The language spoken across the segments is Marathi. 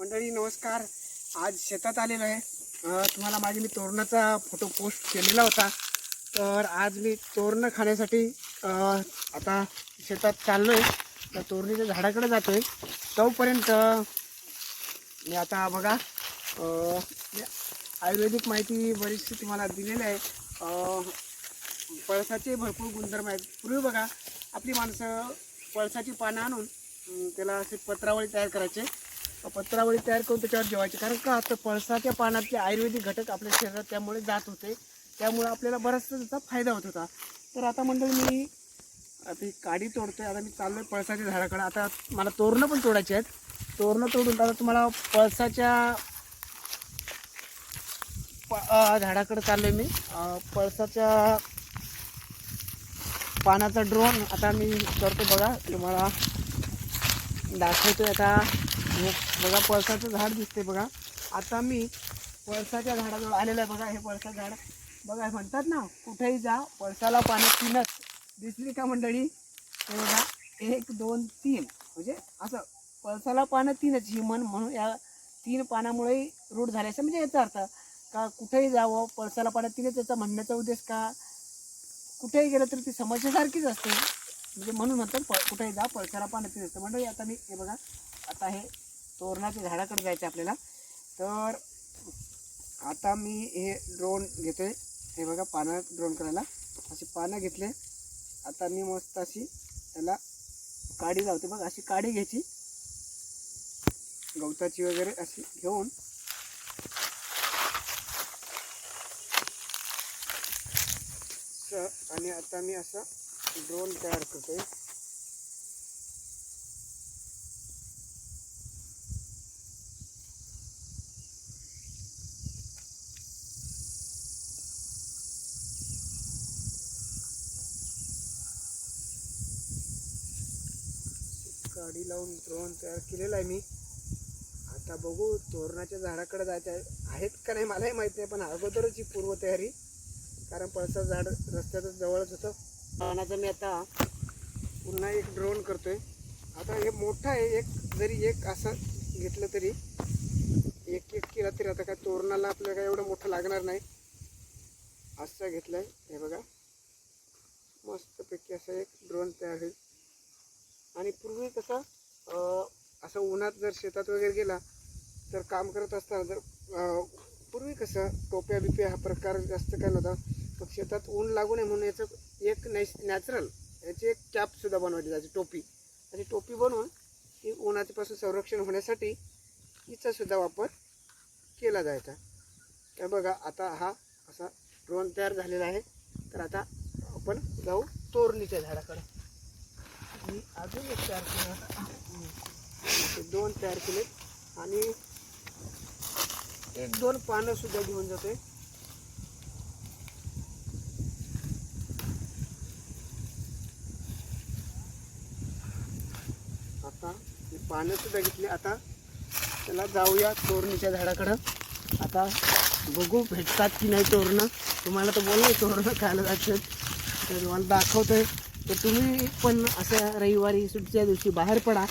मंडळी नमस्कार. आज शेतात आलेलो आहे. तुम्हाला माझी मी तोरणाचा फोटो पोस्ट केलेला होता. तर आज मी तोरणं खाण्यासाठी आता शेतात चाललो आहे त्या तोरणीच्या झाडाकडे जातो आहे तोपर्यंत मी आता बघा आयुर्वेदिक माहिती बरीचशी तुम्हाला दिलेली आहे. पळसाचे भरपूर गुणधर्म आहेत. पूर्वी बघा आपली माणसं पळसाची पानं आणून त्याला असे पत्रावळी तयार करायचे. पत्रावळी तयार करून त्याच्यावर जेवायचे. कारण का? तर पळसाच्या पानातले आयुर्वेदिक घटक आपल्या शरीरात त्यामुळे जात होते. त्यामुळे आपल्याला बराचसा त्याचा फायदा होत होता. तर आता मंडळी मी आता काडी तोडतोय. आता मी चाललोय पळसाच्या झाडाकडे. आता मला तोरणं पण तोडायची आहेत. तोरणं तोडून आता तुम्हाला पळसाच्या प- अं, झाडाकडे चाललोय मी. पळसाच्या पानाचा ड्रोन आता मी करतो बघा. तुम्हाला दाखवतोय आता. हे बघा पळसाचं झाड दिसते बघा. आता मी पळसाच्या झाडाजवळ आलेलं आहे बघा हे पळसाचं झाड. बघा म्हणतात ना कुठेही जा पळसाला पानं तीनच दिसली का मंडळी? हे बघा एक दोन तीन. म्हणजे असं पळसाला पानं तीनच ही मन म्हणून या तीन पानामुळे रूढ झाले असं. म्हणजे याचा अर्थ का कुठेही जावं पळसाला पानं तीनच याचा म्हणण्याचा उद्देश का? कुठेही गेलं तर ती समस्यासारखीच असते. म्हणजे म्हणून म्हणतात प कुठेही जा पळसाला पानं तीन असतं म्हणजे आता मी हे बघा आता हे तोरणाच्या झाडाकडे जायचं आहे आपल्याला. तर आता मी हे ड्रोन घेतोय. हे बघा पानं ड्रोन करायला. अशी पानं घेतले. आता मी मस्त अशी त्याला काडी लावते बघ अशी काडी घ्यायची. गवताची वगैरे अशी घेऊन. आणि आता मी असा ड्रोन तयार करतोय. गाडी लावून ड्रोन तयार केलेला आहे मी. आता बघू तोरणाच्या झाडाकडे जायचं आहे. आहेत का नाही मलाही माहीत नाही पण अगोदरच ही पूर्वतयारी. कारण पळसा झाड रस्त्यातच जवळच होतं. तोरणाचं मी आता पुन्हा एक ड्रोन करतोय. आता हे मोठं आहे एक जरी एक असं घेतलं तरी एक एक केला तरी आता काय तोरणाला आपल्याला काय एवढं मोठं लागणार नाही. असं घेतलं आहे हे बघा. मस्तपैकी असं एक ड्रोन तयार होईल. आणि पूर्वी कसं असं उन्हात जर शेतात वगैरे गेला तर काम करत असताना जर पूर्वी कसं टोप्या बिप्या हा प्रकार जास्त काय नव्हता पण शेतात ऊन लागू नये म्हणून याचं एक नैस नॅचरल याची एक कॅपसुद्धा बनवली जायची टोपी. आणि टोपी बनवून ती उन्हाच्यापासून संरक्षण होण्यासाठी हिचा सुद्धा वापर केला जायचा. तर बघा आता हा असा ड्रोन तयार झालेला आहे. तर आता आपण जाऊ तोरणीच्या झाडाकडे. मी अजून एक तयार केला. दोन तयार केलेत आणि एक दोन पानं सुद्धा घेऊन जाते आता पानं सुद्धा घेतली. आता त्याला जाऊया तोरणीच्या झाडाकडं. आता बघू भेटतात की नाही तोरणं. तुम्हाला तर बोललं तोरणं खायला जायचं. तर तुम्हाला दाखवतोय. तर तुम्ही पण अशा रविवारी सुट्टीच्या दिवशी बाहेर पडा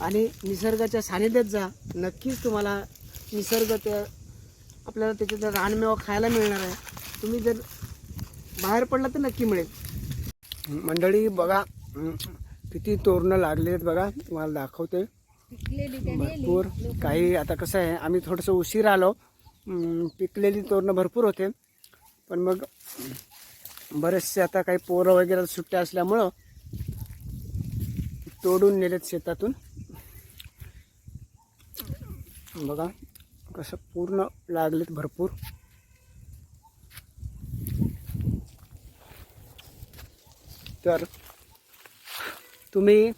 आणि निसर्गाच्या सानिध्यात जा. नक्कीच तुम्हाला निसर्ग त्या आपल्याला त्याच्यात रानमेवा खायला मिळणार आहे. तुम्ही जर बाहेर पडला तर नक्की मिळेल. मंडळी बघा किती तोरणं लागले आहेत बघा. तुम्हाला दाखवते. भरपूर. काही आता कसं आहे आम्ही थोडंसं उशीर आलो. हं, पिकलेली तोरणं भरपूर होते. पण मग बरेचसे आता काही पोरं वगैरे सुट्ट्या असल्यामुळं तोडून नेलेत शेतातून. बघा कसं पूर्ण लागलेत भरपूर. तर तुम्ही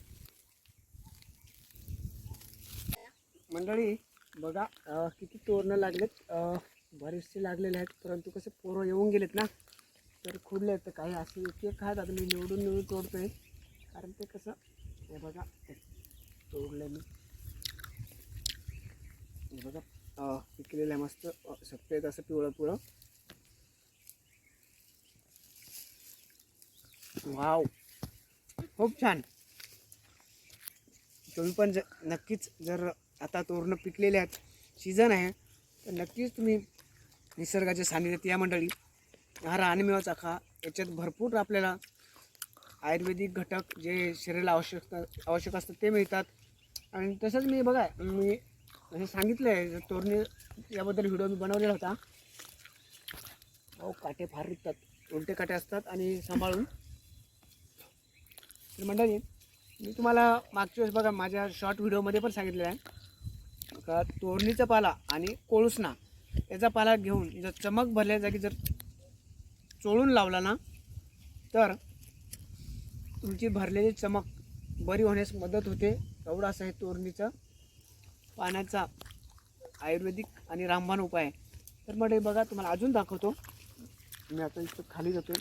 मंडळी बघा किती तोरणं लागलेत. बरेचसे लागलेले आहेत परंतु कसं पोरं येऊन गेलेत ना. तर खुडले आहेत तर काही असे एक एक आहेत. आता मी निवडून निवडून तोडतो आहे कारण ते कसं हे बघा तोडलं मी. हे बघा पिकलेलं आहे मस्त अं, सफेद असं पिवळं पिवळं. वाव! खूप छान! तुम्ही पण ज नक्कीच जर आता तोरणं पिकलेले आहेत सीझन आहे तर नक्कीच तुम्ही निसर्गाच्या सानिध्यात या मंडळी. हा रानमेवा चाखा याच्यात भरपूर आपल्याला आयुर्वेदिक घटक जे शरीराला आवश्यक आवश्यक असतात ते मिळतात. आणि तसंच मी बघा मी हे सांगितलं आहे तोरणे याबद्दल व्हिडिओ मी बनवलेला होता. अहो काटे फार निघतात. उलटे काटे असतात आणि सांभाळून. तर मंडळी मी तुम्हाला मागच्या वेळेस बघा माझ्या शॉर्ट व्हिडिओमध्ये पण सांगितलेलं आहे. का तोरणीचा पाला आणि कोळुसना याचा पाला घेऊन जर चमक भरल्या जागी जर चोळून लावला ना तर तुमची भरलेली चमक बरी होण्यास मदत होते. एवढा असं हे तोरणीचं. पाण्याचा आयुर्वेदिक आणि रामबाण उपाय. तर मग हे बघा तुम्हाला अजून दाखवतो. मी आता इथं खाली जातो.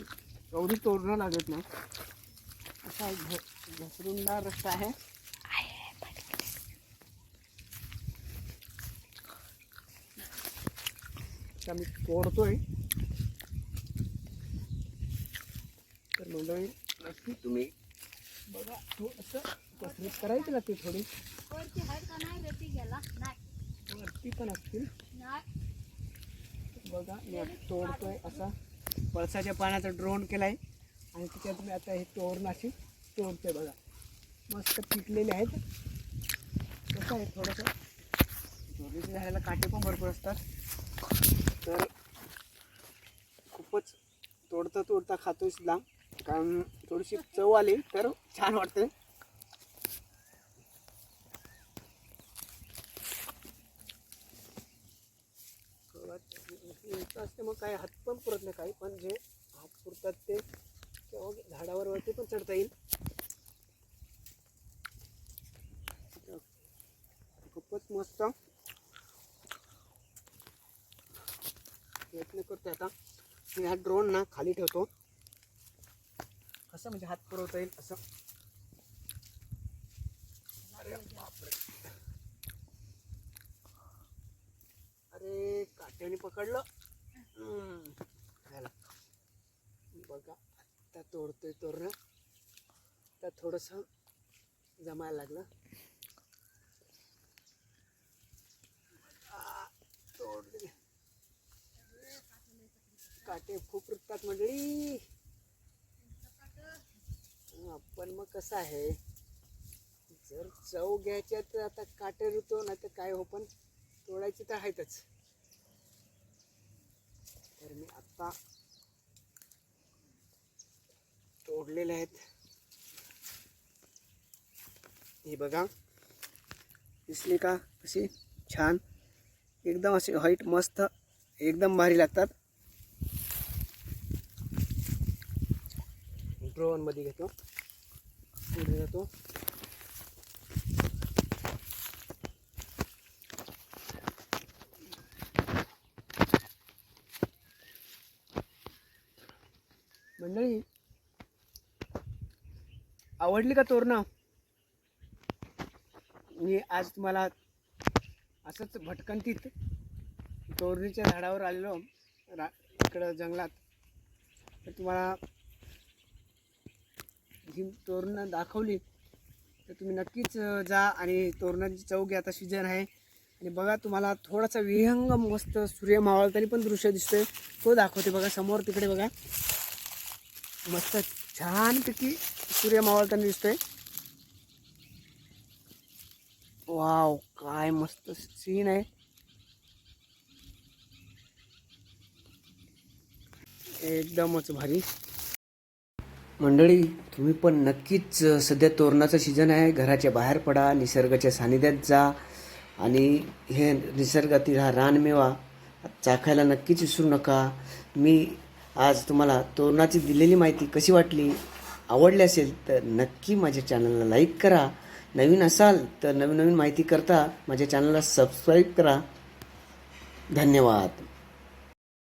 एवढी तोरणं लागत नाही. असा एक घ रस्ता आहे. मी तोडतोय. मंडळी नक्की तुम्ही बघा. थोडंसं कसरत करायची लागते थोडी. वरती आहेत का नाही रे ती गेला? नाही. वरती पण असतील. बघा मी आता तोडतोय असा. पळसाच्या पाण्याचा ड्रोन केलाय. आणि त्याच्यात मी आता हे तोरण अशी तोडतोय बघा. मस्त पिकलेले आहेत. कसं आहे थोडंसं? तोरणीच्या झाडाला काटे पण भरपूर असतात. तर खूपच तोडता तोडता खातोय सुद्धा कारण थोडीशी चव आली तर छान वाटते असते मग काही हात पण पुरत नाही काही पण जे हात पुरतात ते झाडावर वरती पण चढता येईल. खूपच मस्त. प्रयत्न करतोय आता. मी हा ड्रोन ना खाली ठेवतो. कसं म्हणजे हात पुरवता येईल असं. अरे बापरे. अरे काट्याने पकडलं. झालं बघा आता तोडतोय तोरण आता थोडस जमायला लागलं. आ, तोडले. काटे खूप रुततात मंडळी. पण मग कसं आहे जर चव घ्यायच्या तर आता काटे रुतो नाही तर काय हो पण तोडायची तर आहेतच. तर मी आत्ता तोडलेले आहेत. हे बघा दिसली का कशी छान एकदम असे व्हाईट मस्त एकदम भारी लागतात. ड्रोनमध्ये घेतो. पुढे जातो. मंडळी आवडली का तोरणं? मी आज तुम्हाला असंच भटकंतीत तोरणीच्या झाडावर आलेलो. रा इकडं जंगलात. तर तुम्हाला ही तोरणं दाखवली तर तुम्ही नक्कीच जा आणि तोरणाची चव घ्या आता सीजन आहे. आणि बघा तुम्हाला थोडासा विहंग मस्त सूर्य मावळतानी पण दृश्य दिसतोय. तो दाखवते बघा समोर तिकडे बघा. मस्त छानपैकी सूर्य मावळताना दिसतोय. वाव काय मस्त सीन आहे. एकदमच भारी. मंडळी तुम्ही पण नक्कीच सध्या तोरणाचं सीझन आहे. घराच्या बाहेर पडा निसर्गाच्या सानिध्यात जा आणि हे निसर्गातील हा रानमेवा चाखायला नक्कीच विसरू नका. मी आज तुम्हाला तोरणाची दिलेली माहिती कशी वाटली आवडली असेल तर नक्की माझ्या चॅनलला लाईक करा. नवीन असाल तर नवीन नवीन माहिती करता माझ्या चॅनलला सबस्क्राईब करा. धन्यवाद.